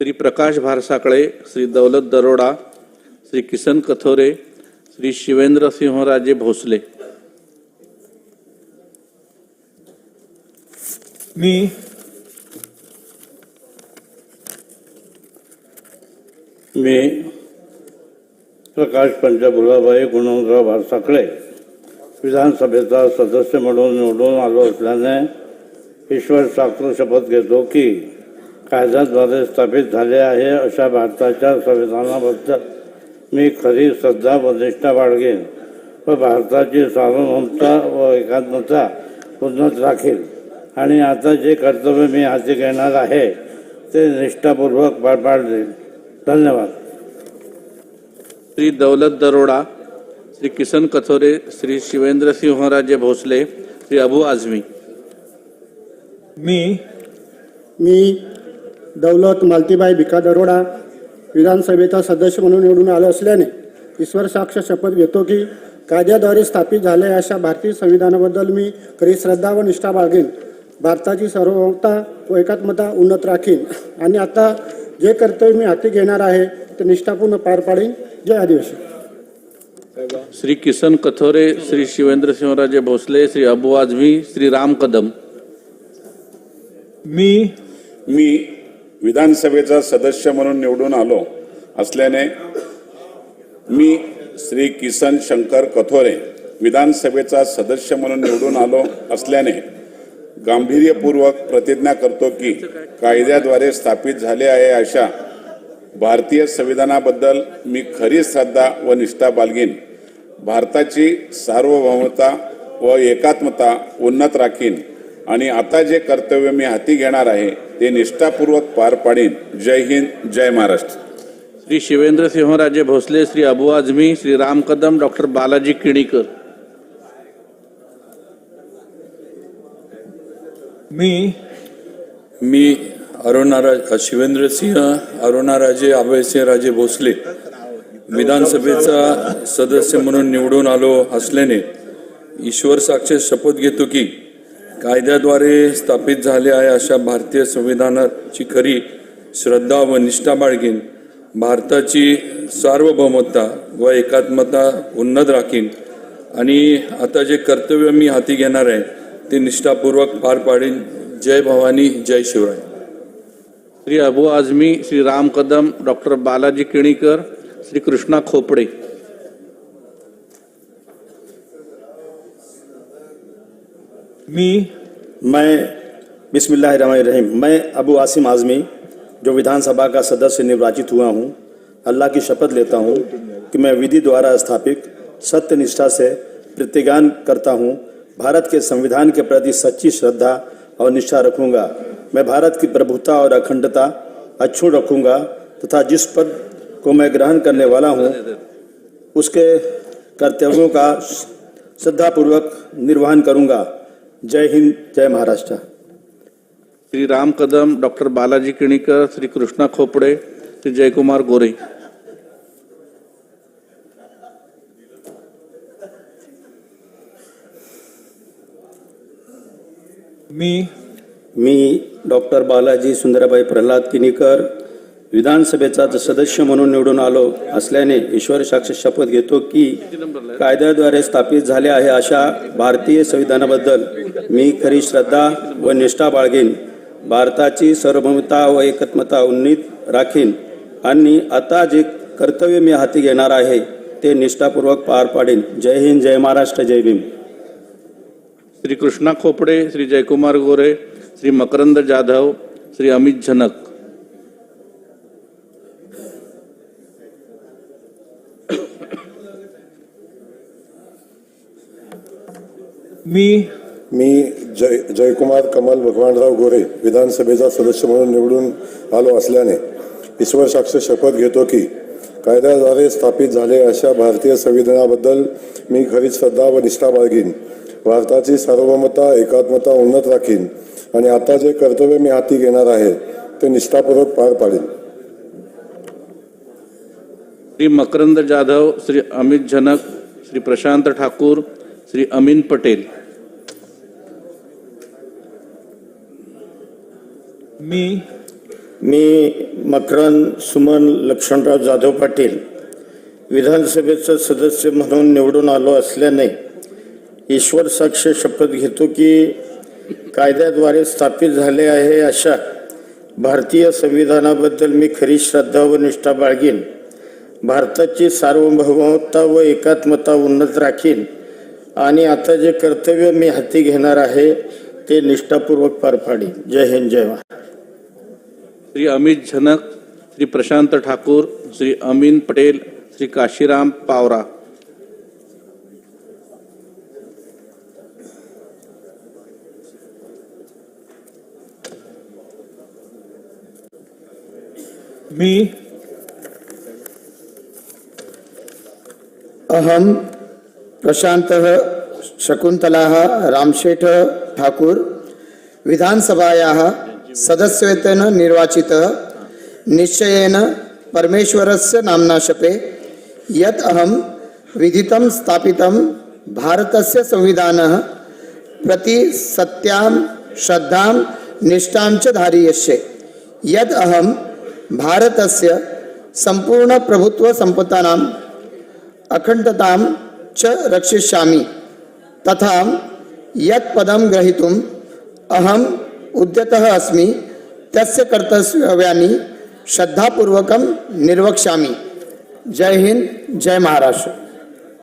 श्री प्रकाश भारसाकळे श्री दौलत दरोडा श्री किसन कथोरे श्री शिवेंद्र सिंहराजे भोसले. मी मी प्रकाश पंचबुलाबाई गुणवंतराव भारसाकडे विधानसभेचा सदस्य म्हणून निवडून आलो असल्याने ईश्वर साखर शपथ घेतो की कायद्याद्वारे स्थापित झाले आहे अशा भारताच्या संविधानाबद्दल मी खरी श्रद्धा व निष्ठा बाळगेन व भारताची सार्वभौमता व एकात्मता उन्नत राखील. आणि आता जे कर्तव्य मी हाती घेणार आहे ते निष्ठापूर्वक पार पाडले. धन्यवाद. श्री दौलत दरोडा श्री किसन कथोरे श्री शिवेंद्र सिंहराजे भोसले श्री अबू आझमी. मी मी दौलत मालतीबाई भिका दरोडा विधानसभेचा सदस्य म्हणून निवडून आलो असल्याने ईश्वर साक्ष शपथ घेतो की कायद्याद्वारे स्थापित झाले अशा भारतीय संविधानाबद्दल मी खरी श्रद्धा व निष्ठा बाळगेन. भारताची सार्वभौमता व एकात्मता उन्नत राखीन. आणि आता जे कर्तव्य मी हाती घेणार आहे ते निष्ठापूर्ण पार पाडेन. जय आदिवासी. श्री किसन कथोरे श्री शिवेंद्र सिंहराजे भोसले श्री अबू आझमी श्री राम कदम. मी मी विधानसभेचा सदस्य म्हणून निवडून आलो असल्याने मी श्री किसन शंकर कथोरे विधानसभेचा सदस्य म्हणून निवडून आलो असल्याने गांभीर्यपूर्वक प्रतिज्ञा करतो की कायद्याद्वारे स्थापित झाले आहे अशा भारतीय संविधानाबद्दल मी खरी श्रद्धा व निष्ठा बाळगीन भारताची सार्वभौमता व एकात्मता उन्नत राखीन. आणि आता जे कर्तव्य मी हाती घेणार आहे ते निष्ठापूर्वक पार पाडीन. जय हिंद जय महाराष्ट्र. श्री शिवेंद्र सिंहराजे भोसले श्री अबू आझमी श्री राम कदम डॉक्टर बालाजी किणीकर. मी मी अरुणारा शिवेंद्र सिंह अरुणाराजे अभयसिंह राजे भोसले. विधानसभेचा सदस्य म्हणून निवडून आलो असल्याने ईश्वर साक्ष शपथ घेतो की कायद्याद्वारे स्थापित झाले आहे अशा भारतीय संविधानाची खरी श्रद्धा व निष्ठा बाळगीन. भारताची सार्वभौमता व एकात्मता उन्नत राखीन. आणि आता जे कर्तव्य मी हाती घेणार आहे ते निष्ठापूर्वक पार पाडीन. जय भवानी जय शिवराय. श्री अबू आझमी श्री राम कदम डॉक्टर बालाजी किणीकर श्री कृष्णा खोपडे. मी मैं, बिस्मिल्लाहिर्रहमानिर्रहीम, मैं अबू आसिम आज़मी, जो विधानसभा का सदस्य निर्वाचित हुआ हूँ। अल्लाह की शपथ लेता हूँ कि मैं विधि द्वारा स्थापित सत्य निष्ठा से प्रतिज्ञान करता हूँ। भारत के संविधान के प्रति सच्ची श्रद्धा और निष्ठा रखूँगा। मैं भारत की प्रभुता और अखंडता अक्षुण रखूँगा तथा जिस पद को मैं ग्रहण करने वाला हूँ, उसके कर्तव्यों का श्रद्धापूर्वक निर्वहन करूँगा। जय हिंद जय महाराष्ट्र. श्री राम कदम डॉक्टर बालाजी किणीकर श्री कृष्णा खोपडे श्री जयकुमार गोरे. मी मी डॉक्टर बालाजी सुंदराबाई प्रल्हाद किनीकर विधानसभेचा सदस्य म्हणून निवडून आलो असल्याने ईश्वर साक्ष शपथ घेतो की कायद्याद्वारे स्थापित झाले आहे अशा भारतीय संविधानाबद्दल मी खरी श्रद्धा व निष्ठा बाळगेन. भारताची सार्वभौमता व एकत्मता उन्नीत राखीन. आणि आता जे कर्तव्य मी हाती घेणार आहे ते निष्ठापूर्वक पार पाडेन. जय हिंद जय महाराष्ट्र जय भीम. श्री कृष्णा खोपडे श्री जयकुमार गोरे श्री मकरंद जाधव श्री अमित झनक. मी मी जय जयकुमार कमल भगवानराव गोरे विधानसभेचा सदस्य म्हणून निवडून आलो असल्याने ईश्वर साक्ष शपथ घेतो की कायद्याद्वारे स्थापित झाले अशा भारतीय संविधानाबद्दल मी खरी श्रद्धा व निष्ठा बाळगीन. भारताची सार्वभौमता एकात्मता उन्नत राखीन आणि आता जे कर्तव्य मी हाती घेणार आहे ते निष्ठापूर्वक पार पाडेन. श्री मकरंद जाधव श्री अमित झनक श्री प्रशांत ठाकूर श्री अमीन पटेल. मी मी मकरन सुमन लक्ष्मणराव जाधव पाटील विधानसभेचं सदस्य म्हणून निवडून आलो असल्याने ईश्वर साक्ष शपथ घेतो की कायद्याद्वारे स्थापित झाले आहे अशा भारतीय संविधानाबद्दल मी खरी श्रद्धा व निष्ठा बाळगीन. भारताची सार्वभौमता व एकात्मता उन्नत राखीन. आणि आता जे कर्तव्य मी हाती घेणार आहे ते निष्ठापूर्वक पार पाडीन जय हिंद जय महाराज श्री अमित झनक श्री प्रशांत ठाकूर श्री अमीन पटेल श्री काशीराम पावरा. मी अहम प्रशान्तः, शकुन्तलाः, रामशेठ, ठाकूर, विधानसभायाः सदस्यत्वेन निर्वाचितः, निश्चयेन परमेश्वरस्य नाम्ना शपे, यत् विधितं स्थापितं भारतस्य संविधानः प्रति सत्यां, श्रद्धां, निष्ठां च धारयिष्ये। यद् अहं भारतस्य सम्पूर्णप्रभुत्वसम्पत्तानां अखण्डतां च रक्षिष्यामि। तथा यत् पदं ग्रहीतुम् अहम् उद्यतः अस्मि तस्य कर्तव्यानि श्रद्धापूर्वकं निर्वक्ष्यामि। जय हिंद जय महाराष्ट्र।